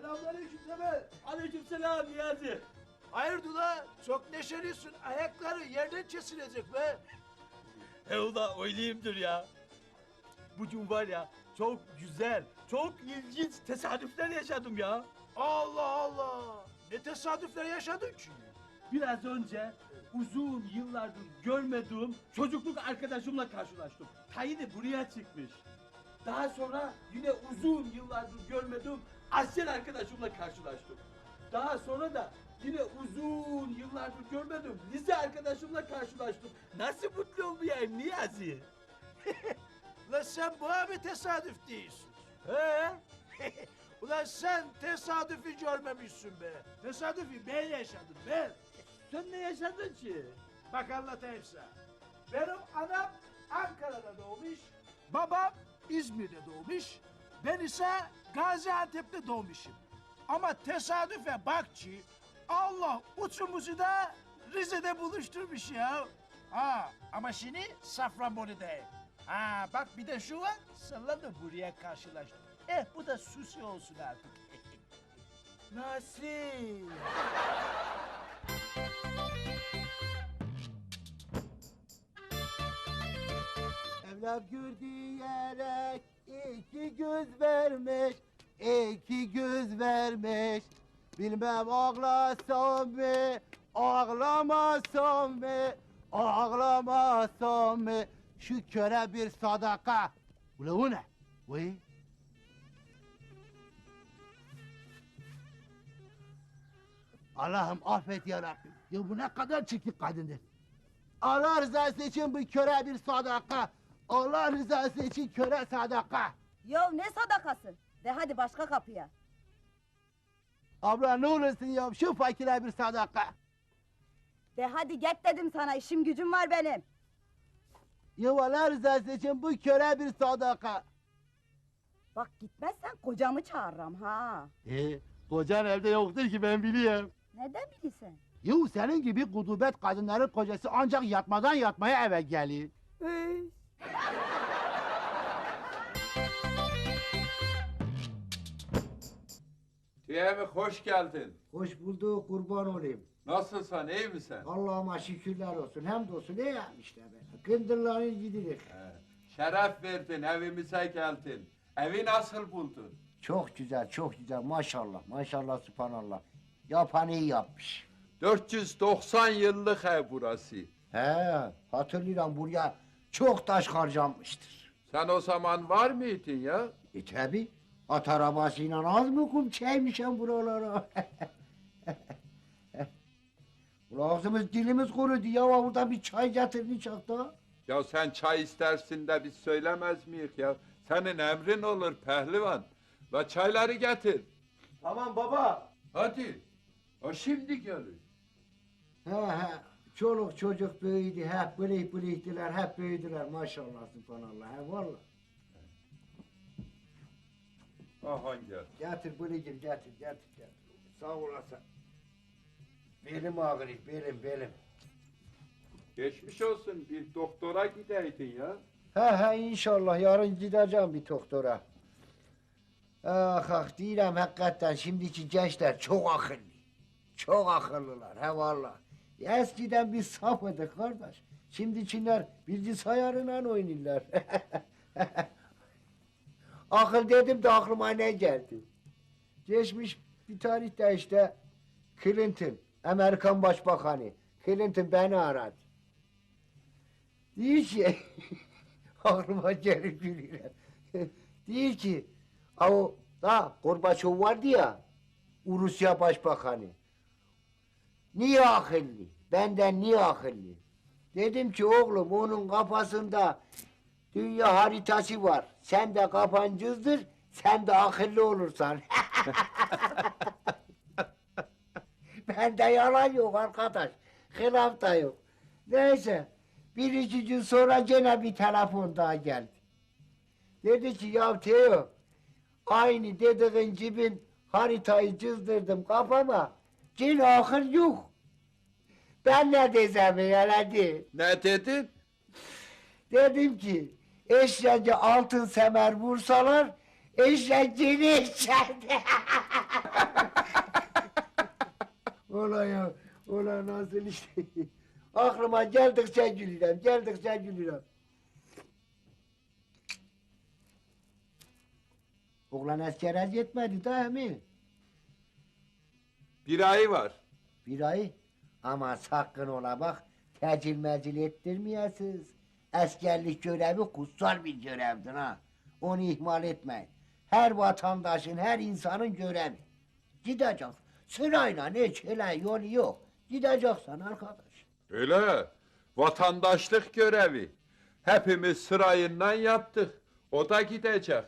Selamünaleyküm Temel. Aleykümselam Niyazi. Hayırdır la? Çok neşelisin. Ayakları yerden kesilecek be. He ula öyleyimdir ya. Bugün var ya çok güzel, çok ilginç tesadüfler yaşadım ya. Allah Allah. Ne tesadüfler yaşadın ki? Biraz önce uzun yıllardır görmediğim çocukluk arkadaşımla karşılaştım. Tayini buraya çıkmış. Daha sonra yine uzun yıllardır görmediğim asker arkadaşımla karşılaştım. Daha sonra da yine uzun yıllardır görmediğim lise arkadaşımla karşılaştım. Nasıl mutlu olmayayım Niyazi? La sen bu abi tesadüf değilsin. He? Ulan sen tesadüfü görmemişsin be. Tesadüfü ben yaşadım ben. Sen ne yaşadın ki? Bak anlatayım sana. Benim anam Ankara'da doğmuş, babam İzmir'de doğmuş, ben ise Gaziantep'te doğmuşum. Ama tesadüfe bak ki Allah uçumuzu da Rize'de buluşturmuş ya. Ha ama şimdi Safranbolu'dayım. Ha bak bir de şu var, de buraya karşılaştık. Eh bu da susi olsun artık. Nasıl? Evlat gür diyerek iki göz vermiş, iki göz vermiş. Bilmem ağlasam mı, ağlamasam mı, ağlamasam mı? Şu köre bir sadaka. Ula o ne? Vay. Allah'ım affet ya. Ya bu ne kadar çirkin kadındır. Allah rızası için bu köre bir sadaka. Allah rızası için köre sadaka. Yol ne sadakası? De hadi başka kapıya. Abla ne olursun ya şu fakire bir sadaka. De hadi git dedim sana işim gücüm var benim. Ya Allah rızası için bu köre bir sadaka. Bak gitmezsen kocamı çağırırım ha. Ee, kocan evde yoktur ki ben biliyorum. Neden bilirsen? Yuh senin gibi kudubet kadınların kocası ancak yatmadan yatmaya eve gelir. Tüyemi hoş geldin. Hoş bulduk kurban olayım. Nasılsın iyi misin? Allah'ıma şükürler olsun. Hem olsun ne yapmışlar be. Kındırların gidilir. He, Şeref verdin evimize geldin. Evi nasıl buldun? Çok güzel, çok güzel. Maşallah, maşallah, subhanallah. Yapan iyi yapmış. 490 yıllık ev burası. He, hatırlıyorum buraya çok taş harcanmıştır. Sen o zaman var mıydın ya? E tabi, at arabasıyla az mı kum çekmişim buralara. Ulan ağzımız dilimiz kurudu ya burada bir çay getir çakta. Ya sen çay istersin de biz söylemez miyiz ya? Senin emrin olur pehlivan. Ve çayları getir. Tamam baba. Hadi. O şimdi gelir. He he, çoluk çocuk büyüdü, hep bılık bılıktılar, hep büyüdüler maşallah subhanallah. He valla. Aha gel. Getir bılıcım getir, getir, getir. Sağ olasın. Belim ağrıyor, belim, belim. Geçmiş olsun bir doktora gideydin ya. He he inşallah yarın gideceğim bir doktora. Ah ah değilim hakikaten şimdiki gençler çok akıllı. Çok akıllılar he valla. Eskiden biz safıdık kardeş. Şimdikiler bilgisayarla oynuyorlar. Akıl dedim de aklıma ne geldi? Geçmiş bir tarihte işte Clinton, Amerikan Başbakanı. Clinton beni aradı. Diyor ki, aklıma gelip gülüyorum. Diyor ki, o da Gorbaçov vardı ya, Rusya Başbakanı. Niye akıllı? Benden niye akıllı? Dedim ki oğlum onun kafasında dünya haritası var. Sen de kafan cızdır, sen de akıllı olursan. Bende yalan yok arkadaş. Hilaf da yok. Neyse. Bir iki gün sonra gene bir telefon daha geldi. Dedi ki ya Teo aynı dediğin gibi haritayı çizdırdım kafama. Gene akıl yok. Ben ne desem yaladı. Ne dedin? Dedim ki eşeğe altın semer vursalar eşek gene içeride. Ulan ya, ulan nasıl işte. Aklıma geldikçe gülüyorum, geldikçe gülüyorum. Oğlan askere gitmedi daha mi? Bir ayı var. Bir ay. Ama sakın ola bak, tecil mecil ettirmeyesiniz. Askerlik görevi kutsal bir görevdir ha. Onu ihmal etmeyin. Her vatandaşın, her insanın görevi. Gideceksin. Sırayla ne çelen yolu yok. Gideceksin arkadaş. Öyle. Vatandaşlık görevi. Hepimiz sırayından yaptık. O da gidecek.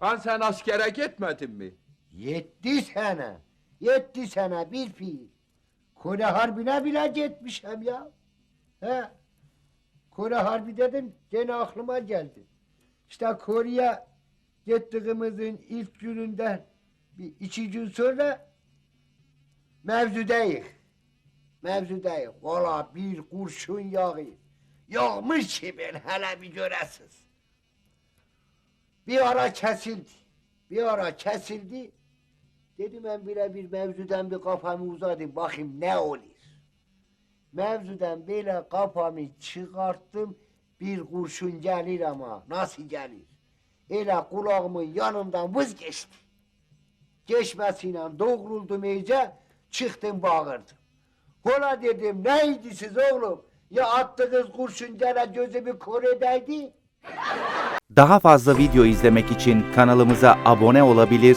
An sen askere gitmedin mi? Yetti sene. Yetti sene bir fiil. Kore Harbi'ne bile gitmişim ya. He. Kore Harbi dedim gene aklıma geldi. İşte Kore'ye gittiğimizin ilk gününden bir iki gün sonra mevzudeyiz. Mevzudeyiz. Valla bir kurşun yağı. Yağmış ki ben hele bir göresiz. Bir ara kesildi. Bir ara kesildi. Dedim ben bile bir mevzudan bir kafamı uzadım bakayım ne olur. Mevzudan böyle kafamı çıkarttım bir kurşun gelir ama nasıl gelir? Öyle kulağımın yanından vız geçti. Geçmesiyle doğruldum iyice çıktım bağırdım. Hola dedim neydi siz oğlum? Ya attığınız kurşun gene gözümü kör edeydi. Daha fazla video izlemek için kanalımıza abone olabilir,